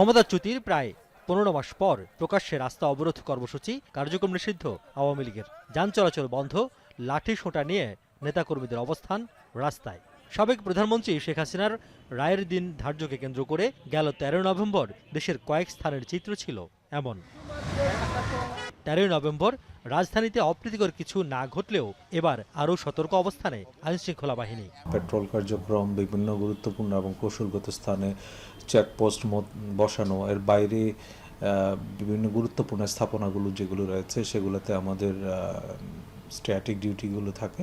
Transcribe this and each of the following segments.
ক্ষমতাচ্যুতির প্রায় পনেরো মাস পর প্রকাশ্যে রাস্তা অবরোধ কর্মসূচি কার্যক্রম নিষিদ্ধ আওয়ামী লীগের। যান চলাচল বন্ধ, লাঠি সোঁটা নিয়ে নেতাকর্মীদের অবস্থান রাস্তায়। সাবেক প্রধানমন্ত্রী শেখ হাসিনার রায়ের দিন ধার্যকে কেন্দ্র করে গেল তেরো নভেম্বর দেশের কয়েক স্থানের চিত্র ছিল এমন। তেরোই নভেম্বর রাজধানীতে অপ্রীতিকর কিছু না ঘটলেও এবার আরও সতর্ক অবস্থানে আইনশৃঙ্খলা বাহিনী। পেট্রোল কার্যক্রম বিভিন্ন গুরুত্বপূর্ণ এবং কৌশলগত স্থানে চেকপোস্ট বসানো, এর বাইরে বিভিন্ন গুরুত্বপূর্ণ স্থাপনাগুলো যেগুলো রয়েছে সেগুলোতে আমাদের স্ট্র্যাটিক ডিউটিগুলো থাকে।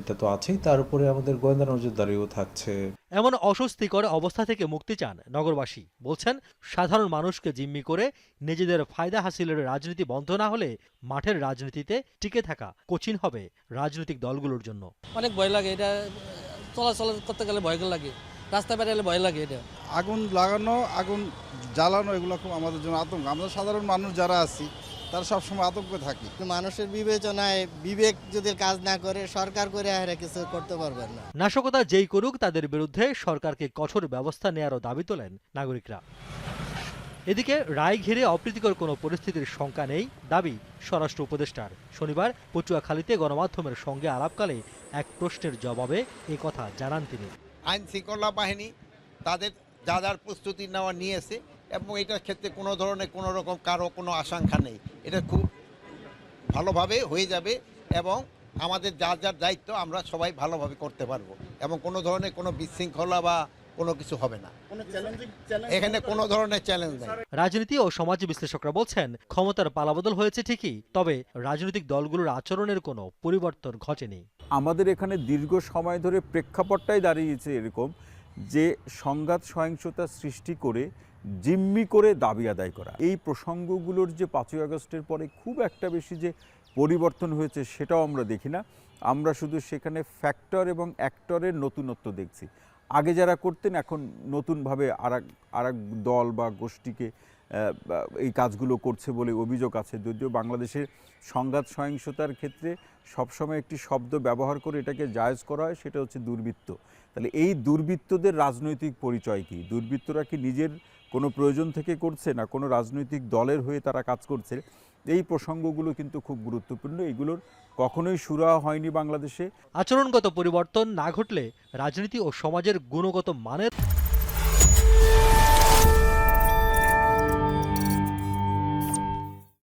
এটা তো আছেই তার উপরে আমাদের গোয়েন্দা নজরদারিও থাকছে। এমন অস্বস্তিকর অবস্থা থেকে মুক্তি চান নগরবাসী। বলছেন সাধারণ মানুষকে জিম্মি করে নিজেদের ফায়দা হাসিলের রাজনীতি বন্ধ না হলে মাঠের রাজনীতিতে টিকে থাকা কঠিন হবে রাজনৈতিক দলগুলোর জন্য। অনেক ভয় লাগে এটা চলাচল করতে গেলে ভয় লাগে রাস্তা বেরোলে ভয় লাগে এটা। আগুন লাগানো আগুন জ্বালানো এগুলো খুব আমাদের জন্য আতঙ্ক। আমরা সাধারণ মানুষ যারা আছি তারা সবসময় আতঙ্কে থাকি। মানুষের বিবেচনায় বিবেক যদি কাজ না করে সরকার করে আহেরা কিছু করতে পারবেন না। নাশকতা যেই করুক তাদের বিরুদ্ধে সরকারকে কঠোর ব্যবস্থা নেয়ারও দাবি তোলেন নাগরিকরা। এদিকে রায় ঘিরে অপ্রীতিকর কোনো পরিস্থিতির শঙ্কা নেই দাবি স্বরাষ্ট্র উপদেষ্টার। শনিবার পটুয়াখালীতে গণমাধ্যমের সঙ্গে আলাপকালে এক প্রশ্নের জবাবে এ কথা জানান তিনি। আইন শৃঙ্খলা বাহিনী তাদের যা যার প্রস্তুতি নেওয়া নিয়েছে এবং এটার ক্ষেত্রে কোনো ধরনের কোনো রকম কারও কোনো আশঙ্কা নেই। এটা খুব ভালোভাবে হয়ে যাবে এবং আমাদের যার যার দায়িত্ব আমরা সবাই ভালোভাবে করতে পারব এবং কোনো ধরনের কোনো বিশৃঙ্খলা বা কোনো কিছু হবে না। এখানে কোনো ধরনের চ্যালেঞ্জ নেই। রাজনীতি ও সমাজ বিশ্লেষকরা বলছেন ক্ষমতার পালাবদল হয়েছে ঠিকই তবে রাজনৈতিক দলগুলোর আচরণের কোনো পরিবর্তন ঘটেনি। আমাদের এখানে দীর্ঘ সময় ধরে প্রেক্ষাপটটাই দাঁড়িয়েছে এরকম যে সংঘাত সহিংসতা সৃষ্টি করে জিম্মি করে দাবি আদায় করা। এই প্রসঙ্গগুলোর যে পাঁচই আগস্টের পরে খুব একটা বেশি যে পরিবর্তন হয়েছে সেটাও আমরা দেখি না। আমরা শুধু সেখানে ফ্যাক্টর এবং অ্যাক্টরের নতুনত্ব দেখছি। আগে যারা করতেন, এখন নতুনভাবে আর এক দল বা গোষ্ঠীকে এই কাজগুলো করছে বলে অভিযোগ আছে। যদিও বাংলাদেশের সংঘাত সহিংসতার ক্ষেত্রে সবসময় একটি শব্দ ব্যবহার করে এটাকে জায়েজ করা হয়, সেটা হচ্ছে দুর্বৃত্ত। তাহলে এই দুর্বৃত্তদের রাজনৈতিক পরিচয় কী? দুর্বৃত্তরা কি নিজের কোনো প্রয়োজন থেকে করছে না, কোনো রাজনৈতিক দলের হয়ে তারা কাজ করছে, এই প্রসঙ্গগুলো কিন্তু খুব গুরুত্বপূর্ণ। এগুলোর কখনোই সুরা হয়নি বাংলাদেশে। আচরণগত পরিবর্তন না ঘটলে রাজনীতি ও সমাজের গুণগত মানের